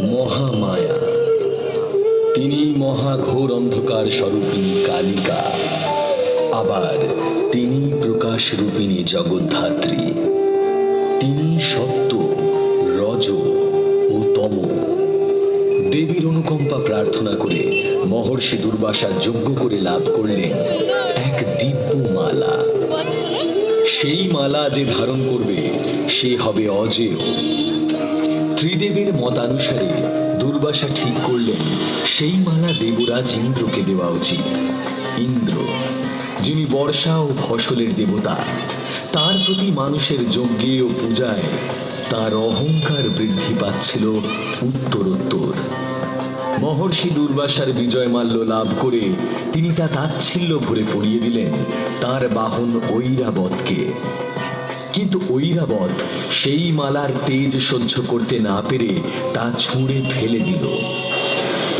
মহামায়া। তিনি মহাঘোর অন্ধকার স্বরূপিণী কালিকা। আবার তিনি প্রকাশ রূপিণী জগদ্ধাত্রী। তিনি সত্য রজ ও তম। দেবীর অনুকম্পা প্রার্থনা করে মহর্ষি দুর্বাসা যোগ্য করে লাভ করলেন এক দিব্য মালা সেই মালা যে ধারণ করবে সে হবে অজেয়। ত্রিদেবের মতানুসারে দুর্বাসা ঠিক করলেন। সেই মালা দেবরাজ ইন্দ্রকে দেওয়া উচিত। ইন্দ্র, যিনি বর্ষা ও ফসলের দেবতা, তার প্রতি মানুষের যজ্ঞে ও পূজায় তার অহংকার বৃদ্ধি পাচ্ছিল উত্তরোত্তর। মহর্ষি দুর্বাসার বিজয় মাল্য লাভ করে তিনি তা তাচ্ছিল্য ভরে পড়িয়ে দিলেন তার বাহন ঐরাবতকে। কিন্তু ঐরাবত সেই মালার তেজ সহ্য করতে না পেরে তা ছুঁড়ে ফেলে দিল।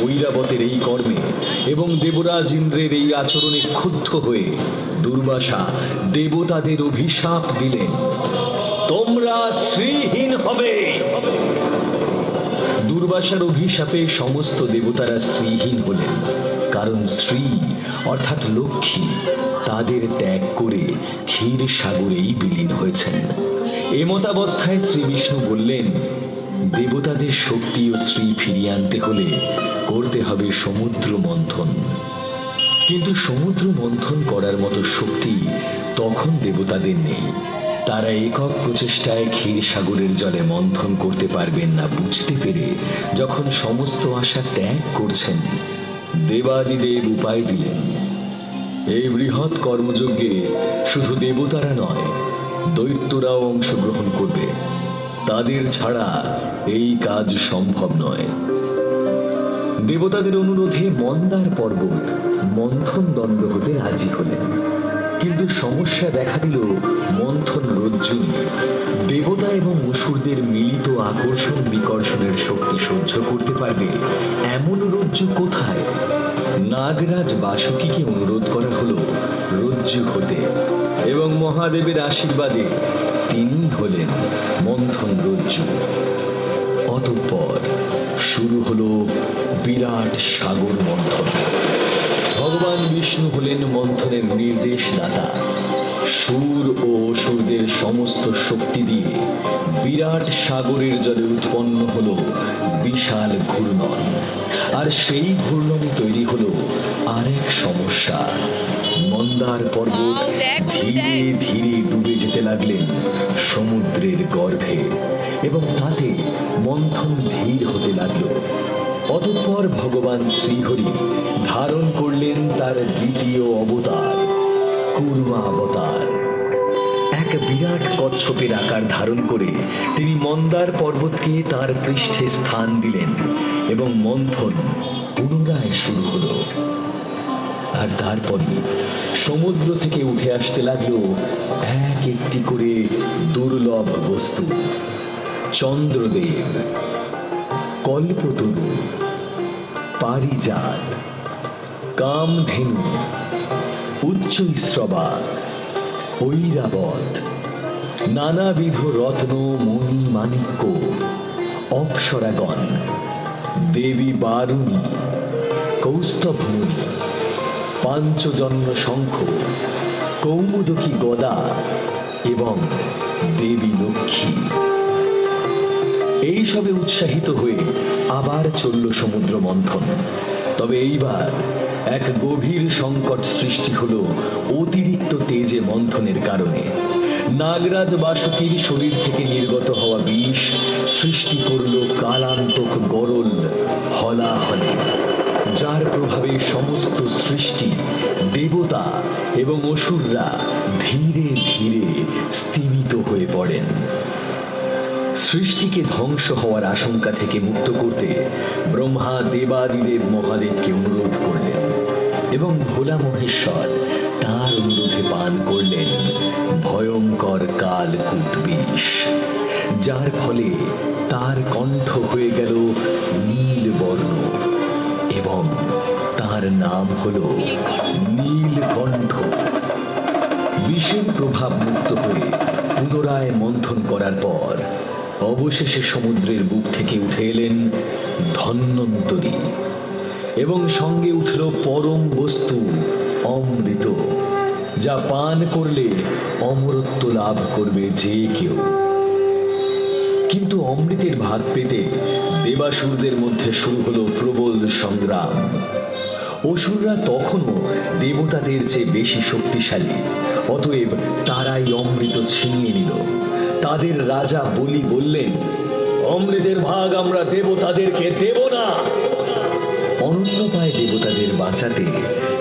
ঐরাবতের এই কর্মে এবং দেবরাজ ইন্দ্রের এই আচরণে ক্ষুব্ধ হয়ে দুর্বাসা দেবতাদের অভিশাপ দিলেন। তোমরা শ্রীহীন হবে। দুর্বাসার অভিশাপে সমস্ত দেবতারা শ্রীহীন হলেন, কারণ শ্রী অর্থাৎ লক্ষ্মী তাদের ত্যাগ করে ক্ষীর সাগরেই বিলীন হয়েছেন। এমতাবস্থায় শ্রী বিষ্ণু বললেন, দেবতাদের শক্তি ও শ্রী ফিরিয়ে আনতে হলে করতে হবে সমুদ্র মন্থন। কিন্তু সমুদ্র মন্থন করার মতো শক্তি তখন দেবতাদের নেই। তারা একক প্রচেষ্টায় ক্ষীর সাগরের জলে মন্থন করতে পারবেন না বুঝতে পেরে যখন সমস্ত আশা ত্যাগ করছেন, দেবাদিদেব উপায় দিলেন। এই বৃহৎ কর্মযজ্ঞে শুধু দেবতারা নয়, দৈত্যরাও অংশগ্রহণ করবে। তাদের ছাড়া এই কাজ সম্ভব নয়। দেবতাদের অনুরোধে মন্দার পর্বত মন্থন দণ্ড হতে রাজি হলেন। কিন্তু সমস্যা দেখা দিল মন্থন রজ্জু দেবতা এবং অসুরদের মিলিত আকর্ষণ বিকর্ষণের শক্তি সহ্য করতে পারবে এমন রজ্জু কোথায়? নাগরাজ বাসুকীকে অনুরোধ করা হলো রজ্জু হতে এবং মহাদেবের আশীর্বাদে তিনি হলেন মন্থন রজ্জু। অতঃপর শুরু হলো বিরাট সাগর মন্থন ভগবান বিষ্ণু হলেন মন্থনের নির্দেশদাতা। সুর ও অসুরদের সমস্ত শক্তি দিয়ে বিরাট সাগরের জলে উৎপন্ন হলো বিশাল ঘূর্ণন। আর সেই ঘূর্ণনে তৈরি হলো আরেক সমস্যা। মন্দার পর্বত ধীরে ধীরে ডুবে যেতে লাগলেন সমুদ্রের গর্ভে এবং তাতে মন্থন ধীর হতে লাগল। অতঃপর ভগবান শ্রীহরি ধারণ করলেন তার দ্বিতীয় অবতার। কুর্মা অবতার। এক বিরাট কচ্ছপের আকার ধারণ করে তিনি মন্দার পর্বতকে তার পৃষ্ঠে স্থান দিলেন এবং মন্থন পুনরায় শুরু হলো। আর তারপরে সমুদ্র থেকে উঠে আসতে লাগল এক একটি করে দুর্লভ বস্তু। চন্দ্রদেব, কল্পতরু, পারিজাত, কামধেনু উচ্চ ইস্রবা ঐরাবত, নানাবিধ রত্ন, মণি, মাণিক্য, অপ্সরাগণ, দেবী বারুণী, কৌস্তভমণি, পাঞ্চজন্য শঙ্খ, কৌমুদকী গদা এবং দেবী লক্ষ্মী। এইসবে উৎসাহিত হয়ে আবার চলল সমুদ্র মন্থন তবে এইবার এক গভীর সংকট সৃষ্টি হলো অতিরিক্ত তেজে মন্থনের কারণে। নাগরাজ বাসুকীর শরীর থেকে নির্গত হওয়া বিষ সৃষ্টি করল কালান্তক গরল হলাহলে, যার প্রভাবে সমস্ত সৃষ্টি, দেবতা এবং অসুররা ধীরে ধীরে স্তিমিত হয়ে পড়েন। সৃষ্টিকে ধ্বংস হওয়ার আশঙ্কা থেকে মুক্ত করতে ব্রহ্মা দেবাদিদেব মহাদেবকে অনুরোধ করলেন এবং ভোলা মহেশ্বর তার অনুরোধে পান করলেন ভয়ঙ্কর কাল বিষ যার ফলে তার কণ্ঠ হয়ে গেল নীল বর্ণ এবং তার নাম হলো নীলকণ্ঠ। বিষের প্রভাব মুক্ত হয়ে পুনরায় মন্থন করার পর অবশেষে সমুদ্রের বুক থেকে উঠে এলেন ধন্যন্তরী এবং সঙ্গে উঠল পরম বস্তু অমৃত, যা পান করলে অমরত্ব লাভ করবে যে কেউ। কিন্তু অমৃতের ভাগ পেতে দেবাসুরদের মধ্যে শুরু হলো প্রবল সংগ্রাম। অসুররা তখনও দেবতাদের চেয়ে বেশি শক্তিশালী। অতএব তারাই অমৃত ছিনিয়ে নিল। তাদের রাজা বলি বললেন অমৃতের ভাগ আমরা দেবতাদেরকে দেব না। অনন্য পায় দেবতাদের বাঁচাতে।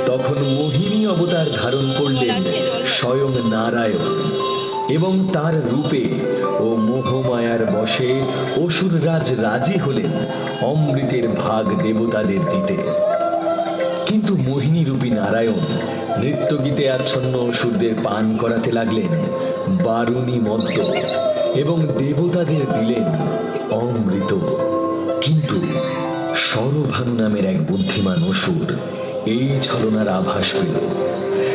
তখন মোহিনী অবতার ধারণ করলেন স্বয়ং নারায়ণ এবং তার রূপে ও মোহমায়ার বশে অসুররাজ রাজি হলেন অমৃতের ভাগ দেবতাদের দিতে। কিন্তু মোহিনী রূপী নারায়ণ নৃত্যগীতে আচ্ছন্ন অসুরদের পান করাতে লাগলেন বারুণী মদ্য এবং দেবতাদের দিলেন অমৃত। কিন্তু সরভানু নামের এক বুদ্ধিমান অসুর এই ছলনার আভাস পেল।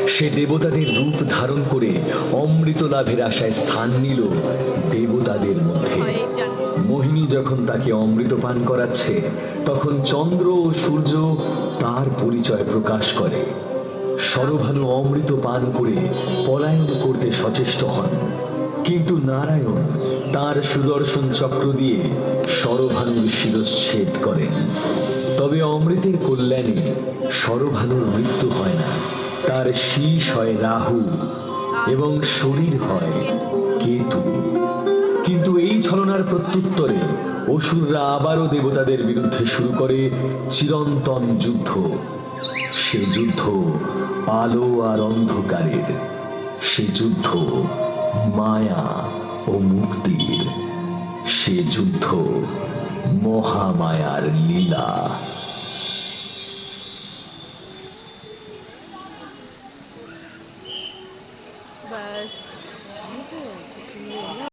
সে দেবতাদের রূপ ধারণ করে অমৃত লাভের আশায় স্থান নিল দেবতাদের মধ্যে। মোহিনী যখন তাকে অমৃত পান করাচ্ছে, তখন চন্দ্র ও সূর্য তার পরিচয় প্রকাশ করে। সরভানু অমৃত পান করে পলায়ন করতে সচেষ্ট হন। কিন্তু নারায়ণ তার সুদর্শন চক্র দিয়ে সরভানুর শিরচ্ছেদ করেন। তবে অমৃতের কল্যাণে সরভানুর মৃত্যু হয় না। তার শীষ হয় রাহু এবং শরীর হয় কেতু। কিন্তু এই ছলনার প্রত্যুত্তরে অসুররা আবারও দেবতাদের বিরুদ্ধে শুরু করে চিরন্তন যুদ্ধ। সে যুদ্ধ আলো আর অন্ধকারের। সে যুদ্ধ মায়া ও মুক্তির। সে যুদ্ধ মহামায়ার লীলা।